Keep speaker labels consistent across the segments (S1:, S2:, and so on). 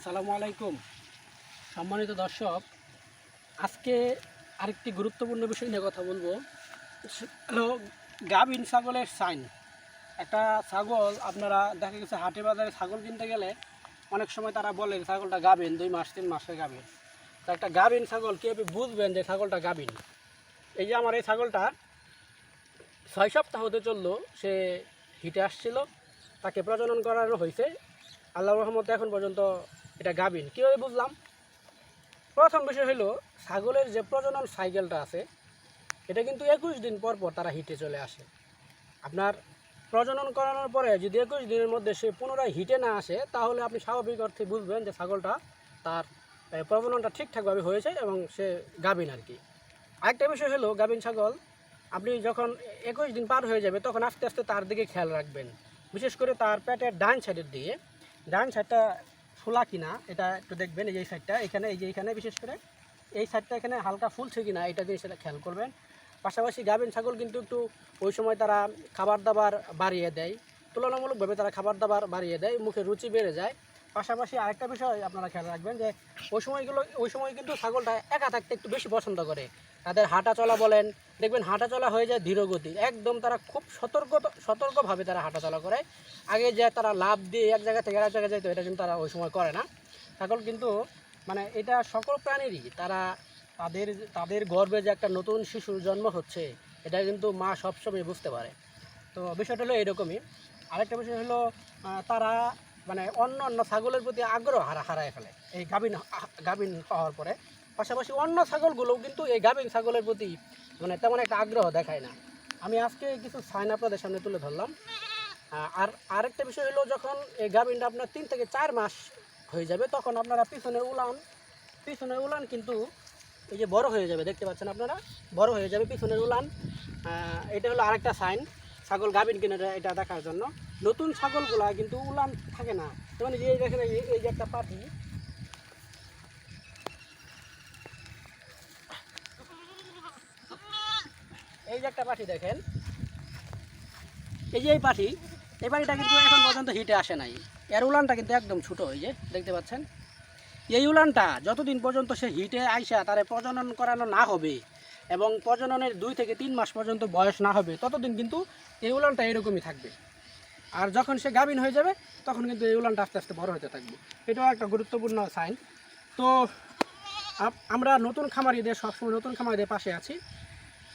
S1: আসসালামু আলাইকুম। সম্মানিত দর্শক, আজকে আরেকটি গুরুত্বপূর্ণ বিষয় নিয়ে কথা বলব। হলো গাভিন ছাগলের সাইন। একটা ছাগল, আপনারা দেখা গেছে হাটে বাজারে ছাগল কিনতে গেলে অনেক সময় তারা বলে ছাগলটা গাভিন, দুই মাস, তিন মাসে গাভিন। তো একটা গাভিন ছাগল কীভাবে বুঝবেন যে ছাগলটা গাভিন? এই যে আমার এই ছাগলটা ছয় সপ্তাহ হতে চলল, সে হিটে আসছিল, তাকে প্রজনন করানো হয়েছে। আল্লাহ রহমতে এখন পর্যন্ত এটা গাভিন। কীভাবে বুঝলাম? প্রথম বিষয় হলো, ছাগলের যে প্রজনন সাইকেলটা আছে, এটা কিন্তু একুশ দিন পর পর তারা হিটে চলে আসে। আপনার প্রজনন করানোর পরে যদি একুশ দিনের মধ্যে সে পুনরায় হিটে না আসে, তাহলে আপনি স্বাভাবিক অর্থে বুঝবেন যে ছাগলটা তার প্রজননটা ঠিকঠাকভাবে হয়েছে এবং সে গাভিন আর কি। আরেকটা বিষয় হলো, গাভিন ছাগল, আপনি যখন একুশ দিন পার হয়ে যাবে, তখন আস্তে আস্তে তার দিকে খেয়াল রাখবেন। বিশেষ করে তার পেটের ডান সাইডের দিকে। ডান সাইডটা ফোলা কিনা, এটা একটু দেখবেন এই যে সাইডটা এখানে, এই যে এখানে বিশেষ করে, এই সাইডটা এখানে হালকা ফুলছে কিনা, এটা দিয়ে সেটা খেয়াল করবেন। পাশাপাশি গাভিন ছাগল কিন্তু একটু ওই সময় তারা খাবার দাবার বাড়িয়ে দেয়, তুলনামূলকভাবে তারা খাবার দাবার বাড়িয়ে দেয়, মুখে রুচি বেড়ে যায়। পাশাপাশি আরেকটা বিষয় আপনারা খেয়াল রাখবেন যে ওই সময়গুলো, ওই সময় কিন্তু ছাগলটা একা থাকতে একটু বেশি পছন্দ করে। তাদের হাঁটা চলা বলেন, দেখবেন হাঁটা চলা হয়ে যায় ধীরগতি। একদম তারা খুব সতর্ক, সতর্কভাবে তারা হাঁটা চলা করে। আগে যে তারা লাভ দিয়ে এক জায়গা থেকে আরেক জায়গায় যেত এটা কিন্তু তারা ওই সময় করে না। ছাগল কিন্তু মানে এটা সকল প্রাণীরই। তারা তাদের তাদের গর্ভে যে একটা নতুন শিশুর জন্ম হচ্ছে, এটা কিন্তু মা সবসময় বুঝতে পারে। তো বিষয়টা হলো এরকমই আরেকটা বিষয় হলো তারা মানে অন্য অন্য ছাগলের প্রতি আগ্রহ হারা হারায় ফেলে। এই গাভিন গাভিন হওয়ার পরে। পাশাপাশি অন্য ছাগলগুলোও কিন্তু এই গাভিন ছাগলের প্রতি মানে তেমন একটা আগ্রহ দেখায় না। আমি আজকে কিছু সাইন আপনাদের সামনে তুলে ধরলাম। আর আরেকটা বিষয় হলো, যখন এই গাভিনটা আপনার তিন থেকে চার মাস হয়ে যাবে, তখন আপনারা পিছনের উলান পিছনের উলান কিন্তু এই যে বড় হয়ে যাবে, দেখতে পাচ্ছেন আপনারা? বড় হয়ে যাবে পিছনের উলান। এটা হলো আরেকটা সাইন ছাগল গাভিন কিনে এটা দেখার জন্য। নতুন ছাগলগুলা কিন্তু উলান থাকে না। যেমন এই যে দেখেন এই এই যে একটা পাখি এই যে একটা পাখি দেখেন। এই যে এই পাখি এই পাখিটা কিন্তু এখন পর্যন্ত হিটে আসে নাই। এর উলানটা কিন্তু একদম ছোটো, এই যে দেখতে পাচ্ছেন। এই উলানটা যতদিন পর্যন্ত সে হিটে আইসা তারে প্রজনন করানো না হবে এবং প্রজননের দুই থেকে তিন মাস পর্যন্ত বয়স না হবে, ততদিন কিন্তু এই উলানটা এরকমই থাকবে। আর যখন সে গাভিন হয়ে যাবে, তখন কিন্তু এই উলানটা আস্তে আস্তে বড় হতে থাকবে। এটাও একটা গুরুত্বপূর্ণ সাইন তো আমরা নতুন খামারিদের সবসময় নতুন খামারিদের পাশে আছি।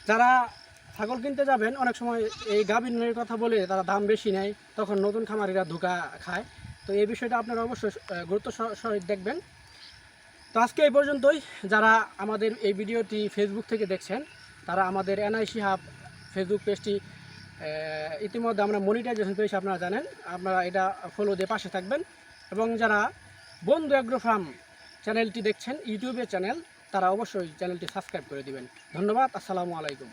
S1: যারা ছাগল কিনতে যাবেন, অনেক সময় এই গাভিনের কথা বলে তারা দাম বেশি নেয়, তখন নতুন খামারিরা ধোকা খায়। তো এই বিষয়টা আপনারা অবশ্যই গুরুত্ব সহ- দেখবেন। তো আজকে এই পর্যন্তই। যারা আমাদের এই ভিডিওটি ফেসবুক থেকে দেখছেন, তারা আমাদের এনআইসি হাব ফেসবুক পেজটি ইতিমধ্যে আমরা মনিটাইজেশন পেয়েছি আপনারা জানেন। আপনারা এটা ফলো দিয়ে পাশে থাকবেন। এবং যারা বন্ধু অ্যাগ্রো ফার্ম চ্যানেলটি দেখছেন ইউটিউবের চ্যানেল তারা অবশ্যই চ্যানেলটি সাবস্ক্রাইব করে দিবেন। ধন্যবাদ, আসসালামু আলাইকুম।